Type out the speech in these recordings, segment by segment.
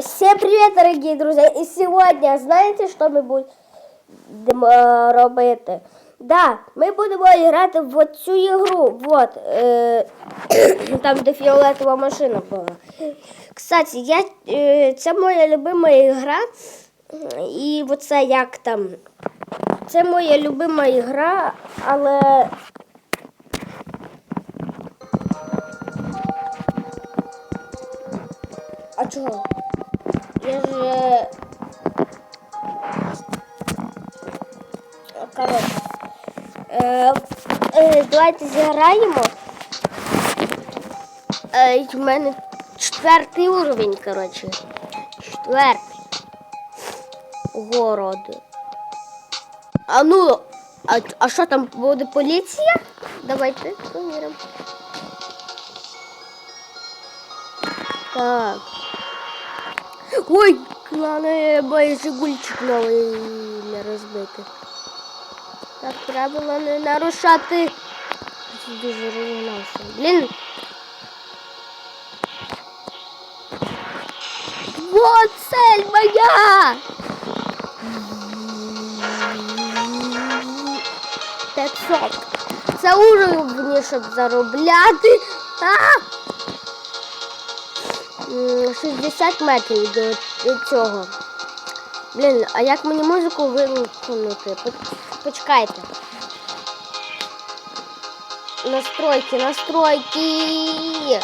Всем привет, дорогие друзья! И сегодня, знаете, що ми будемо е, робити? Да, ми будемо грати в цю ігру. Вот, е, там, де фіолетова машина була. Кстати, я, е, це моя любима ігра. І оце як там. Це моя любима ігра, але. А? Я ж. е, Коротше. Е, е, давайте зіграємо. Е, в мене четвертий уровень, коротше. Четвертий. Город. А ну, а, а що там буде поліція? Давайте поміряємо. Так. Ой, главное, мой жигульчик новий не розбити. Так, правила не нарушати. Блін. Вот цель моя! 500. Це уровні, щоб заробляти. А! 60 метрів до, до цього. Блін, а як мені музику вимкнути? По- Почекайте. Настройки, настройки.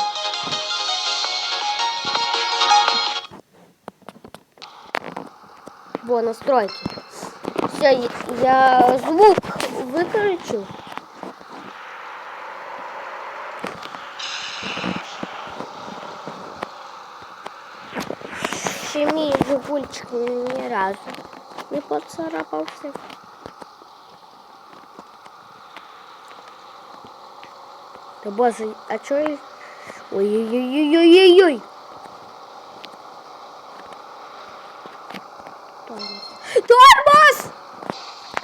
Во, настройки. Все, я звук выключу. жигульчик ні разу не поцарапався. Та боже, а чого я... Ой-ой-ой-ой-ой-ой-ой! Тормоз!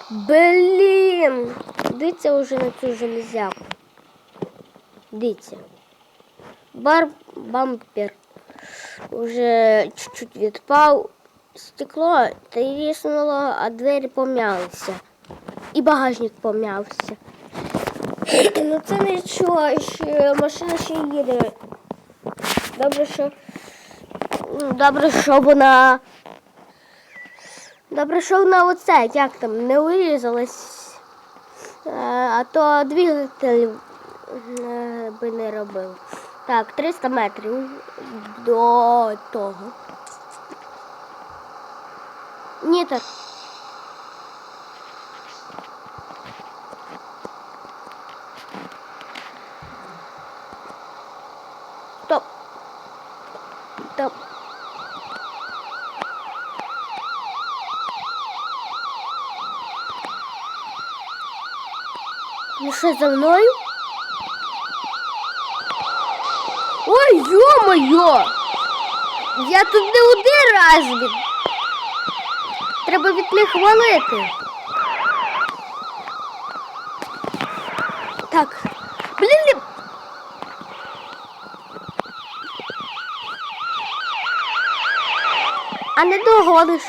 Блін! Дивіться вже на цю железяку. Дивіться. Бар бампер уже чуть-чуть відпав. Стекло тріснуло, а двері пом'ялися. І багажник пом'явся. Ну це нічого, ще машина ще їде. Добре, що. ну, Добре, що вона. Добре, що вона оце, як там, не вирізалась. Е, А то двигатель е, би не робив. Так, 300 метрів до того. Ні, так. Стоп. Стоп. Ну що за мною? Ой, ё-моё! Я тут не один. Треба від них валити. Так. Блін. А не догониш.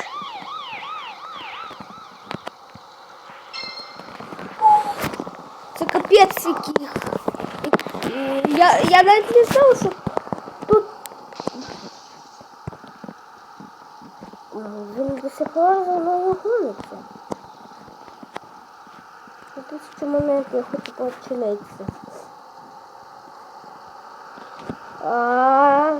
Це капець яких. Я, я навіть не знав, що тут. Він до сих пор за мною гониться. На тисячу момент я хочу починитися. А.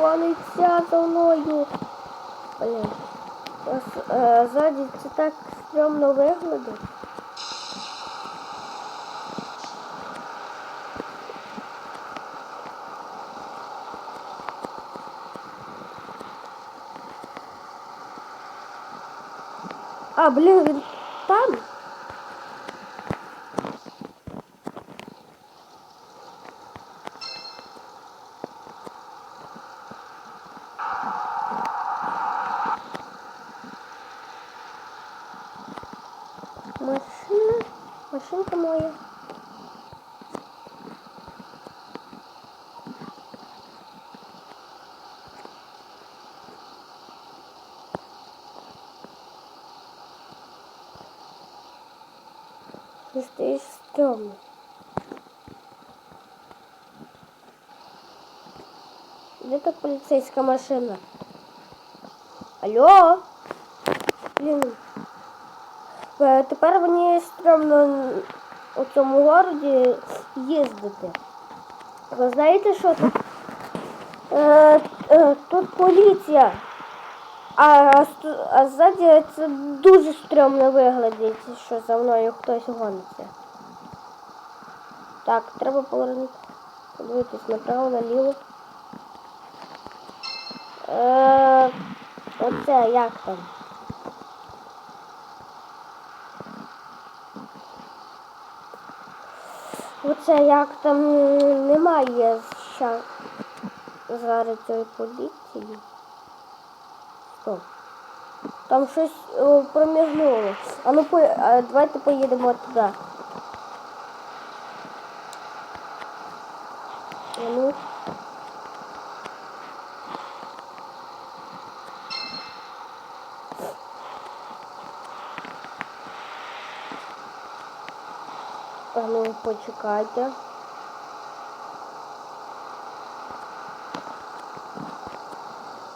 Гониться за мною. Блін. Е, Ззаді це так стрьомно виглядить. А, блін, він там. Машина, машинка моя. Ти стоїш стрьомно. Де та поліцейська машина? Алло? Блін. Е, Тепер мені стрьомно у цьому городі їздити. Ви знаєте, що тут? Е, е, тут поліція. А, а, ззаді це дуже стрьомно виглядить, що за мною хтось гониться. Так, треба повернути. Подивитись направо, наліво. Е, оце як там? Оце як там немає зараз цієї поліції. Стоп. Там щось о, промігнуло. А ну по, а, давайте поїдемо туди. А ну. А ну почекайте.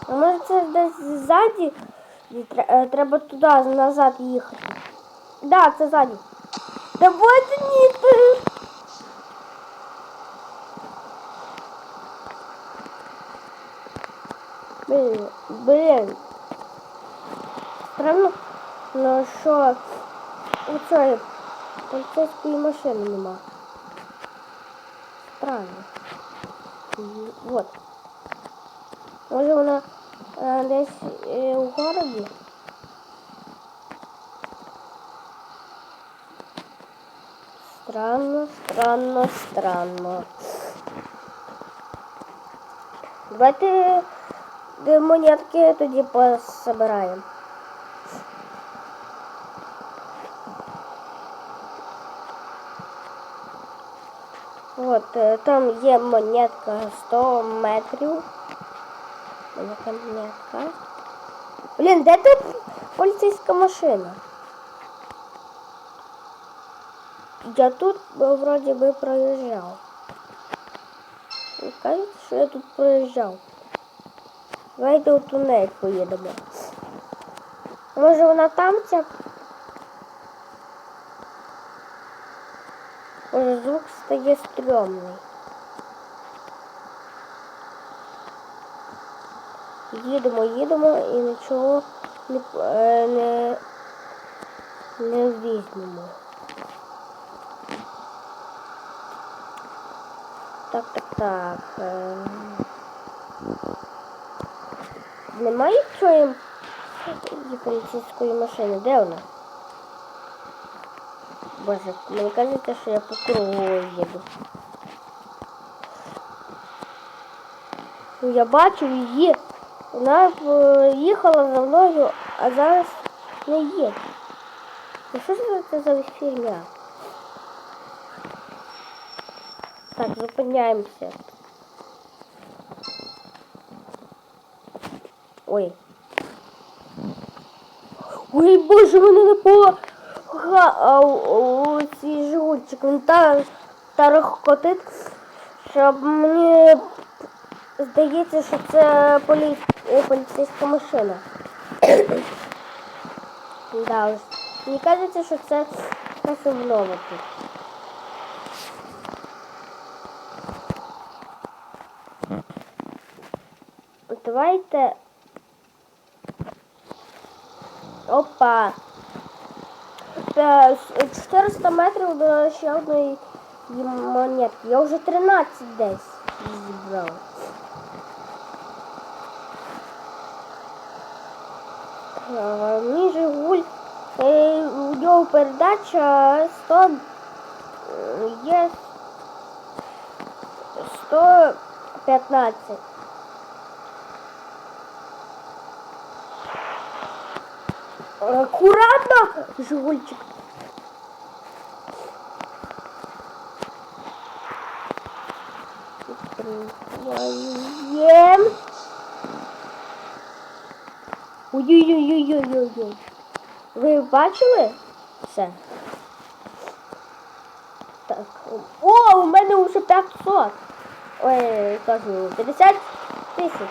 А може це десь ззаді? Е, Треба туди назад їхати. Да, це ззаді. Давайте ні. Блін, блін. Странно, ну що цієї поліцейської машини нема. Странно. Вот. Може вона десь е, у городі? Странно, странно, странно. Давайте де монетки тоді пособираємо. От, е, там є монетка 100 метрів. Монетка. Блін, де тут поліцейська машина? Я тут вроді би проїжджав. Ви кажете, що я тут проїжджав. Давайте у тунель поїдемо. Може вона там ця? Може звук стає стрьомний. Їдемо, їдемо і нічого не, е, не, не візьмемо. Так, так, так. е. Немає цієї поліцейської машини? Де вона? Боже, мені кажеться, що я по кругу їду. Я бачу її. Вона їхала за мною, а зараз не їде. Ну що ж це за фігня? Так, зупиняємося. Ой. Ой, боже, мене не було. А, у, у цей жгутчик, він так тарахкотить, що мені здається, що це полі... е, поліцейська машина. да, ось. Мені кажеться, що це обнова тут. Давайте. Опа. Е, 400 метрів до ще одної монетки. Я вже 13 десь зібрав. Мій Жигуль, е, у нього передача 100 е, є 115. Аккуратно, Жигульчик. Ем. Ой-ой-ой-ой-ой-ой. Ви бачили? Все. Так. О, у мене вже 500. Ой, кажу, 50 тисяч.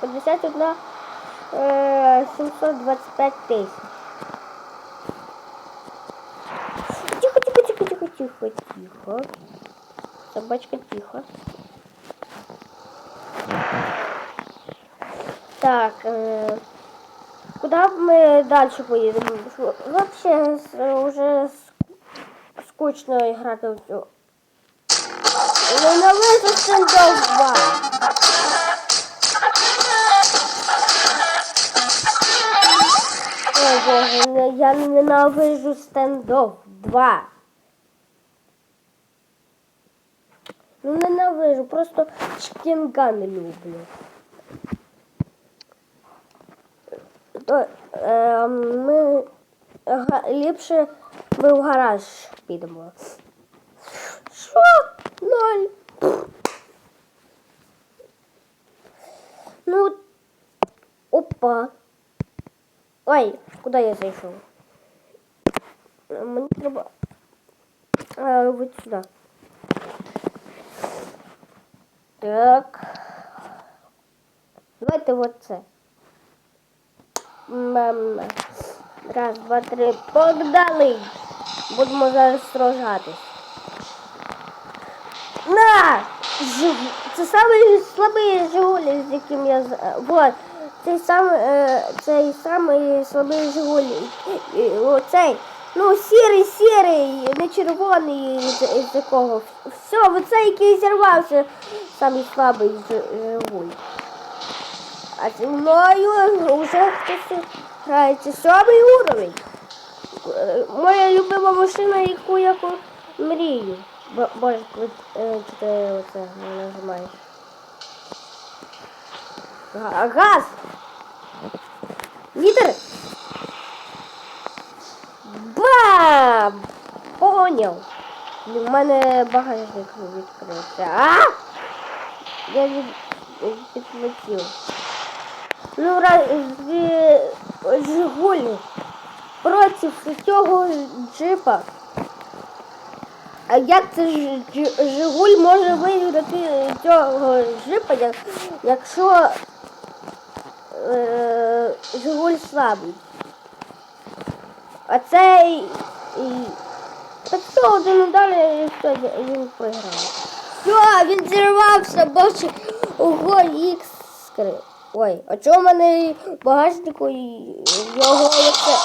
51 е, 725 тисяч. Тихо, тихо, тихо, тихо, тихо, тихо. Собачка тихо. Так, е, куди ми далі поїдемо? Що, Вообще уже скучно грати в цю. Ненавижу стендов 2. Ой, боже, я ненавижу стендов 2. Ну ненавижу, просто шкінгани люблю. То, е, ми га- ліпше ми в гараж підемо. Що? Ноль. Ну, опа. Ой, куди я зайшов? Е, Мені треба. А, от сюди. Так. Давайте вот це. Мам. Раз, два, три. Погнали. Будемо зараз сражатись. На! Це самий слабий Жигулі, з яким я Вот. Цей самий, е, цей самий слабий Жигулі. Оцей. Ну, сірий, сірий, не червоний, з, якого. Все, оцей, який зірвався, самий слабий Жи- Жигуль. А зі мною вже хтось грається сьомий уровень. Моя любима машина, яку я мрію. Бо- Боже, коли е, ти оце не нажимаєш. Га- Газ! Літер! Бам! Поняв. У мене багажник відкрився. А! Я від... відлетів. Ну, Жигулі проти цього джипа. А як це Жигуль може виграти цього джипа, якщо е, Жигуль слабий? А цей що один удар і все, він програв. Все, він зірвався, бачиш, ого, іскри. Ой, а чого в мене багажнику його оце?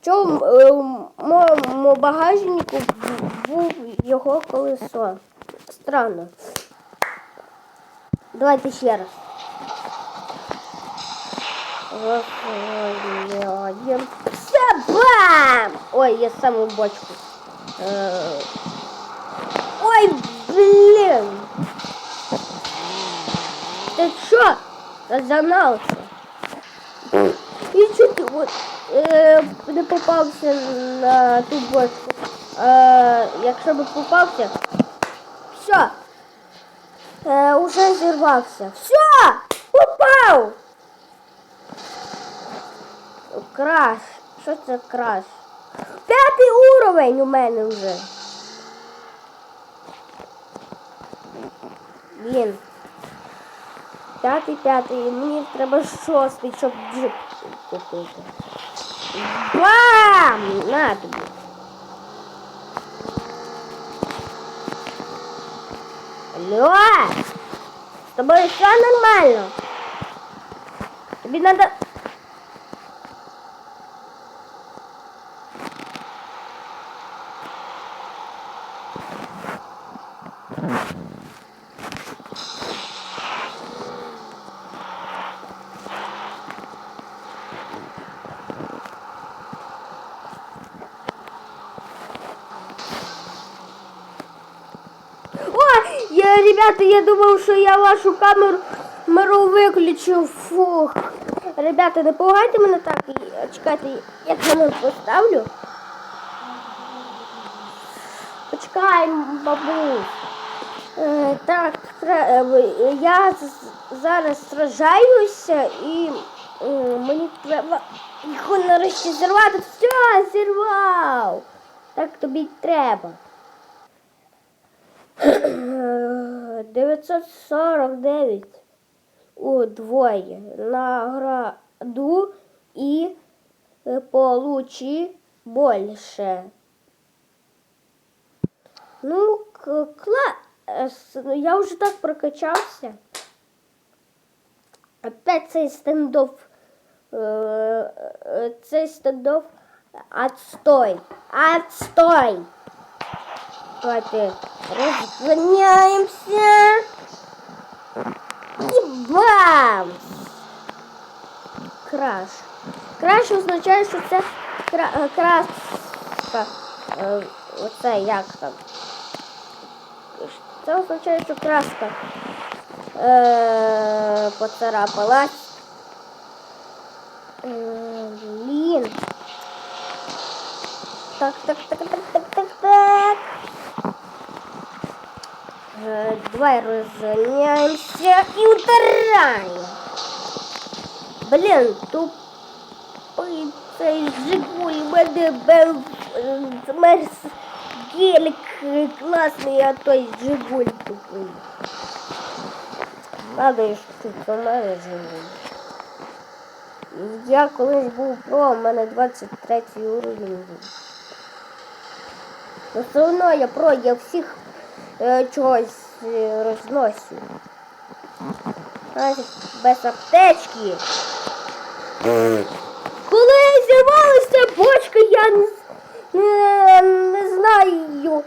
Чому е, в моєму багажнику був його колесо? Странно. Давайте ще раз. Все, бам! Ой, я саму бочку. Е, Ой, блин! Разогнался. И что ты вот е, не попався на ту бочку? Е, якщо б попався, все. Е, уже зірвався. Все! Попав! Краш. Що це краш? П'ятий уровень у мене вже. Блін. П'ятий, п'ятий. Мені треба шостий, щоб джип купити. Бам! На тобі. Алло! З тобою все нормально? Тобі надо... ребята, я думав, що я вашу камеру виключив. Фух. Ребята, не пугайте мене так. І- Чекайте, я камеру поставлю. Почекай, бабусь. Е, так, е, я зараз сражаюся і м, мені треба його нарешті зірвати. Все, зірвав. Так тобі й треба. 949 удвоє награду і е, получи більше. Ну, клас. Ну, я вже так прокачався. Опять цей стендов. е, е, Цей стендов. Отстой. Отстой. Давайте разгоняемся. И бам! Краш. Краш означає, що це кра... е, краска. Е, Оце як там. Це означає, що краска е, поцарапалась. Е, Блін. Так, так, так, так, так, так, так. Е, Давай розганяємося і ударяємо. Блін, тупий цей Жигуль, мерс гелік класний, а той Жигуль тупий. Надо ж тут мене Жигуль. Я колись був про, у мене 23 уровень. Но все одно я про, я всіх е, чогось е, без аптечки. Коли зірвалася бочка, я не, не, не знаю.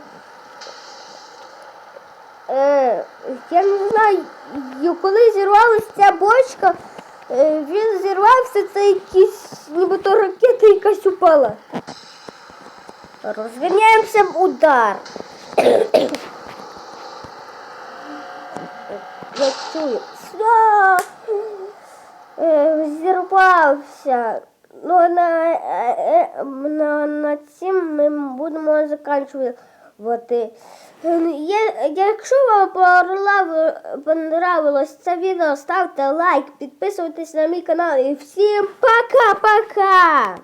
Е, я не знаю, коли зірвалася ця бочка, е, він зірвався, це якісь, нібито ракета якась упала. Розганяємося в удар. Все. Е, Зірвався. Ну, на, е, е, на, на цим ми будемо закінчувати. Е, Якщо вам понравилось це відео, ставте лайк, підписуйтесь на мій канал і всім пока-пока!